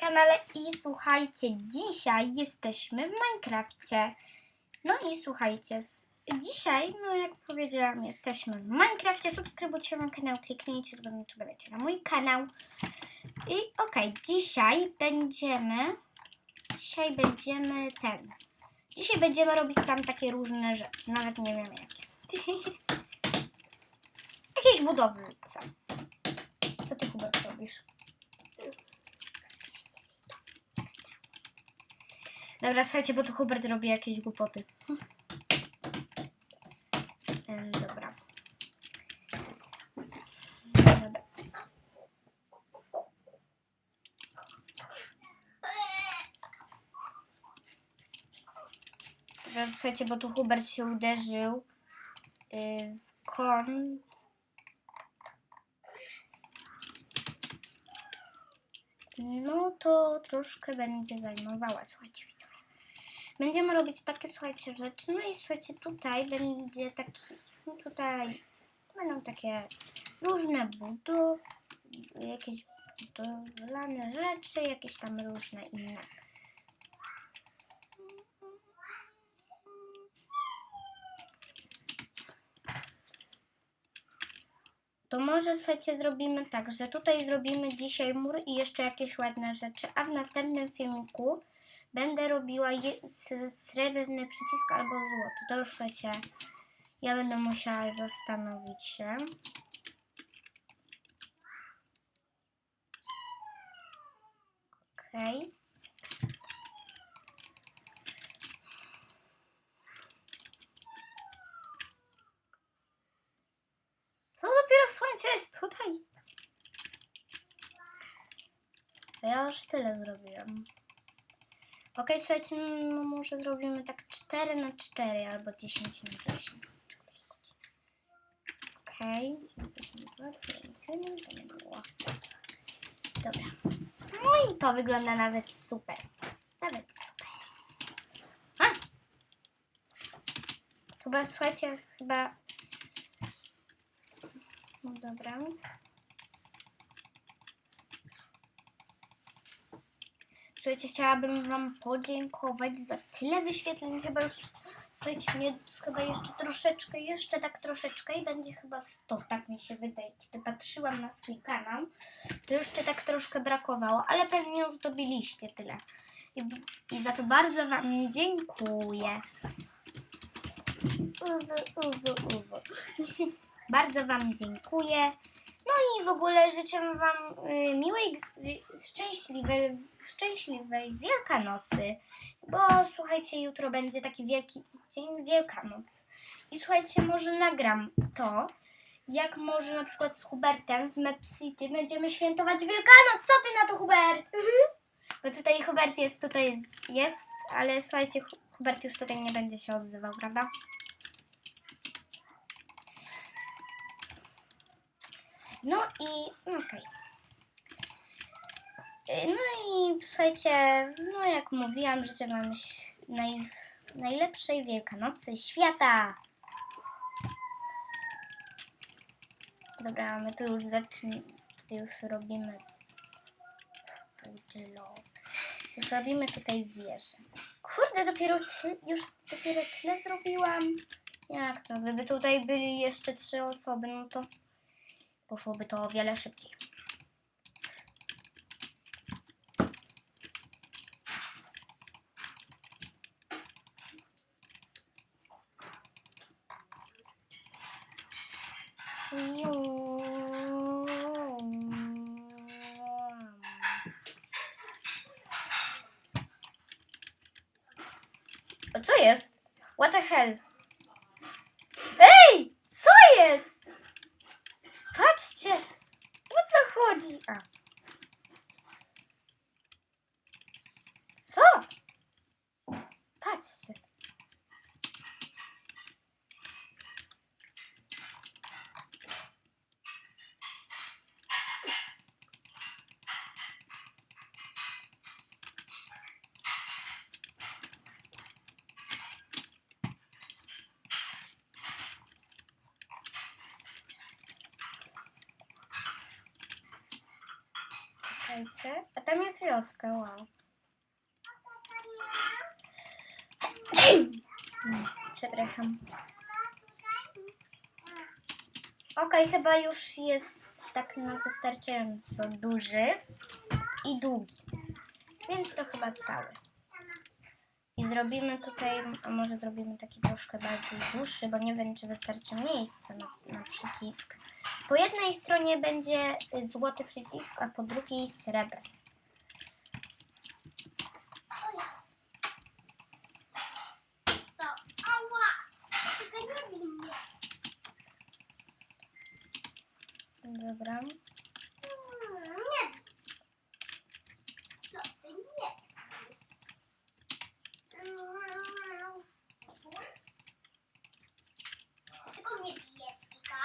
kanale i słuchajcie, dzisiaj jesteśmy w Minecrafcie. No i słuchajcie, dzisiaj, no jak powiedziałam, jesteśmy w Minecrafcie. Subskrybujcie mój kanał, kliknijcie, żeby mi tu będziecie na mój kanał. I okej, dzisiaj będziemy, dzisiaj będziemy ten, dzisiaj będziemy robić tam takie różne rzeczy, nawet nie wiem jakie. Jakieś budownice. Co ty Hubert robisz? Dobra, słuchajcie, bo tu Hubert robi jakieś głupoty. Dobra. Dobra. Dobra, słuchajcie, bo tu Hubert się uderzył y, w kąt. No to troszkę będzie zajmowała, słuchajcie. Będziemy robić takie, słuchajcie, rzeczy. No i słuchajcie, tutaj będzie taki, no tutaj będą takie różne budów, jakieś budowlane rzeczy, jakieś tam różne inne. To może słuchajcie, zrobimy tak, że tutaj zrobimy dzisiaj mur i jeszcze jakieś ładne rzeczy, a w następnym filmiku będę robiła srebrny przycisk albo złoty. To już słuchajcie, ja będę musiała zastanowić się. Okej. Co dopiero słońce jest tutaj? Ja już tyle zrobiłam. Okej, słuchajcie, no może zrobimy tak 4 na 4 albo 10 na 10. Okej. Dobra. No i to wygląda nawet super. Nawet super. A! Chyba, słuchajcie, chyba... No dobra. Słuchajcie, chciałabym Wam podziękować za tyle wyświetleń. Chyba już, słuchajcie, nie, chyba jeszcze troszeczkę, jeszcze tak troszeczkę i będzie chyba 100, tak mi się wydaje. Kiedy patrzyłam na swój kanał, to jeszcze tak troszkę brakowało, ale pewnie już dobiliście tyle. I, i za to bardzo Wam dziękuję. Uwu, uwu, uwu. Bardzo Wam dziękuję. No i w ogóle życzę Wam y, miłej, szczęśliwej, szczęśliwej Wielkanocy, bo słuchajcie, jutro będzie taki wielki dzień Wielkanoc. I słuchajcie, może nagram to, jak może na przykład z Hubertem w Map City będziemy świętować Wielkanoc. Co ty na to, Hubert? Bo tutaj Hubert jest, tutaj jest, ale słuchajcie, Hu- Hubert już tutaj nie będzie się odzywał, prawda? No i okej. Y, No i słuchajcie, no jak mówiłam, życzę Wam naj, najlepszej Wielkanocy świata. Dobra, my tu już zaczynamy, już robimy. Już robimy tutaj wieżę. Kurde, dopiero już dopiero tyle zrobiłam. Jak to? Gdyby tutaj byli jeszcze trzy osoby, no to poszłoby to o wiele szybciej. Co jest? What the hell? Ej! Co jest? Patrzcie! O co chodzi? A. Patrzcie. Słuchajcie, a tam jest wioska, wow. Przepraszam. Okej, chyba już jest tak na wystarczająco duży i długi. Więc to chyba cały. I zrobimy tutaj, a może zrobimy taki troszkę bardziej dłuższy, bo nie wiem, czy wystarczy miejsca na, na przycisk. Po jednej stronie będzie y, złoty przycisk, a po drugiej srebrny. Dobra. Mm, Nie. Proszę, nie. Mm. Tylko mnie bije Wika.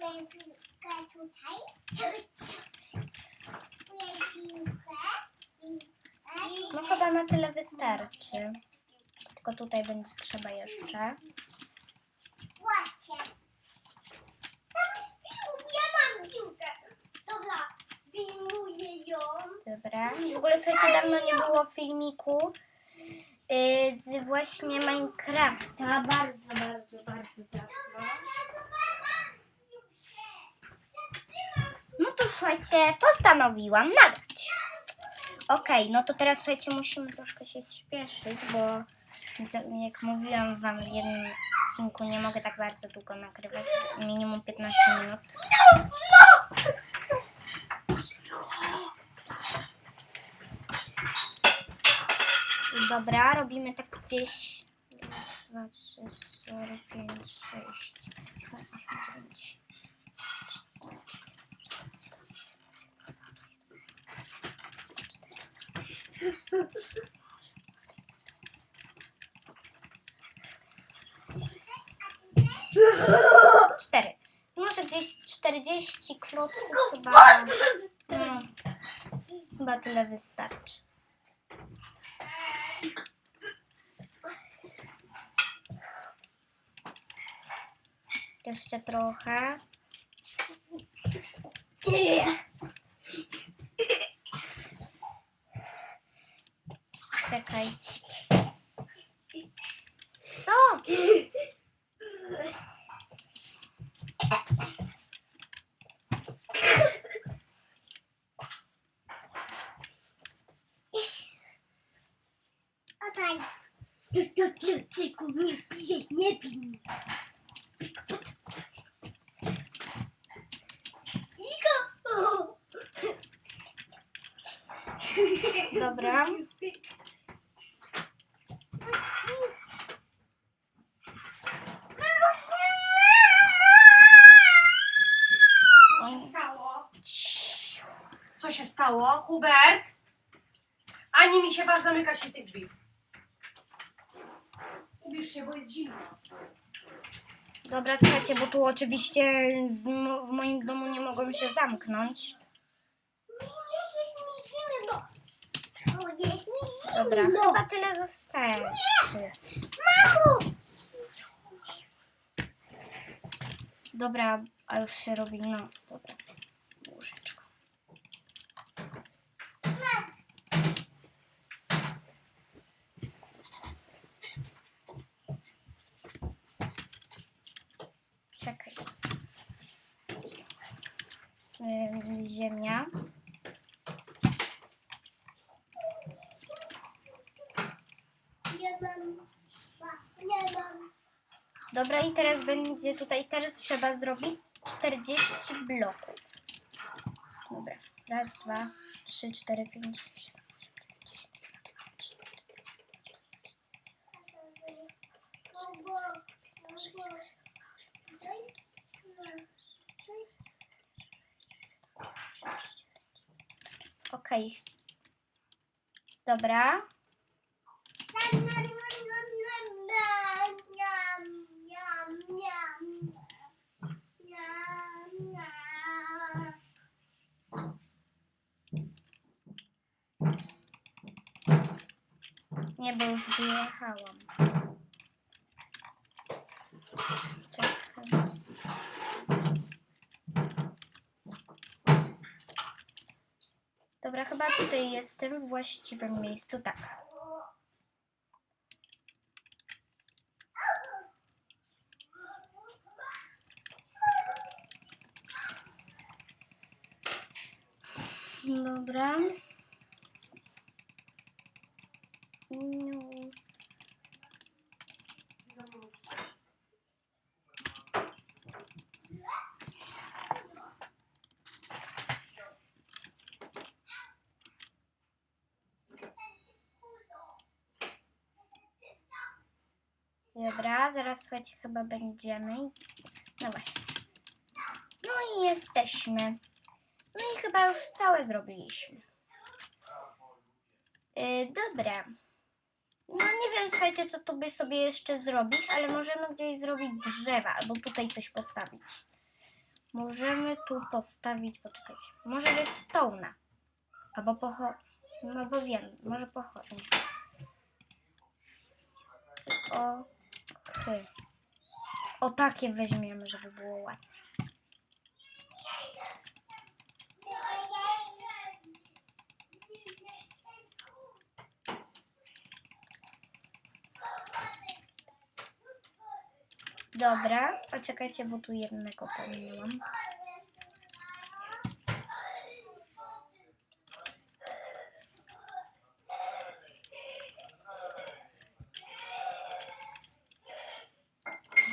Moja piłka tutaj. Moja piłkę. No chyba tyle wystarczy. Tylko tutaj będzie trzeba jeszcze. Piłka. Ja mam piłkę. Dobra, wyjmuję ją. Dobra. W ogóle słuchajcie, dawno nie było filmiku y, z właśnie Minecrafta. Bardzo, bardzo, bardzo dawno. No to słuchajcie, postanowiłam nagrać. Okej, no to teraz słuchajcie, musimy troszkę się śpieszyć, bo jak mówiłam wam w jednym odcinku, nie mogę tak bardzo długo nagrywać, minimum 15 minut. Dobra, robimy tak gdzieś. Raz, dwa, trzy, cztery, pięć, sześć, siedem, osiem, dziewięć. Cztery. Może gdzieś 40 klocków chyba. No, chyba tyle wystarczy. Jeszcze trochę. Czekaj. Co? Oddaj. Tylko nie pijesz, nie pij! Dobra. Stało? Hubert? Ani mi się waż zamykać się tych drzwi. Ubierz się, bo jest zimno. Dobra, słuchajcie, bo tu oczywiście z, mo- w moim domu nie mogą się zamknąć. Nie, nie jest mi zimno. O, nie jest mi zimno. Dobra, chyba tyle zostaje. Mamo! Dobra, a już się robi noc. Dobra, łóżeczko. Czekaj. Yy, Ziemia. Dobra, i teraz będzie tutaj, teraz trzeba zrobić 40 bloków. Dobra, raz, dwa, trzy, cztery, pięć, sześć, siedem, osiem, Okej. Dobra. Nie, bo już wyjechałam. Czekaj. Dobra, chyba tutaj jestem w właściwym miejscu. Tak. Dobra. No. Dobra, zaraz słuchajcie, chyba będziemy. No właśnie. No i jesteśmy. No i chyba już całe zrobiliśmy. Yy, dobra. No nie wiem, słuchajcie, co tu by sobie jeszcze zrobić, ale możemy gdzieś zrobić drzewa albo tutaj coś postawić. Możemy tu postawić, poczekajcie, może redstone'a. Albo pocho... No bo wiem, może pochodnie. O, O takie weźmiemy, żeby było ładnie. Dobra, poczekajcie, bo tu jednego pomyliłam.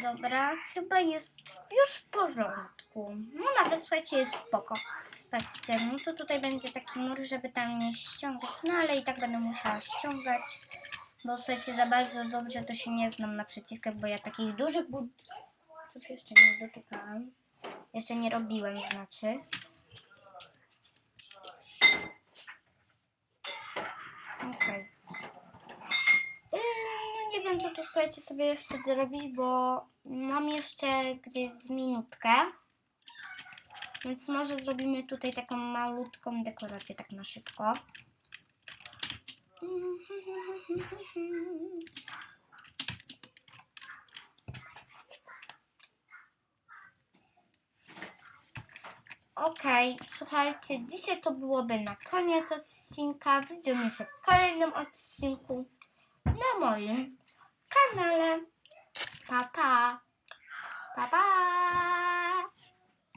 Dobra, chyba jest już w porządku. No nawet słuchajcie, jest spoko. Patrzcie, no to tutaj będzie taki mur, żeby tam nie ściągać. No ale i tak będę musiała ściągać. Bo słuchajcie, za bardzo dobrze to się nie znam na przyciskach, bo ja takich dużych budów jeszcze nie dotykałam. Jeszcze nie robiłem, znaczy. Okej. Yy, No nie wiem, co tu słuchajcie sobie jeszcze dorobić, bo mam jeszcze gdzieś minutkę. Więc może zrobimy tutaj taką malutką dekorację, tak na szybko. Okej, słuchajcie, dzisiaj to byłoby na koniec odcinka. Widzimy się w kolejnym odcinku na moim kanale. Pa, pa. Pa, pa.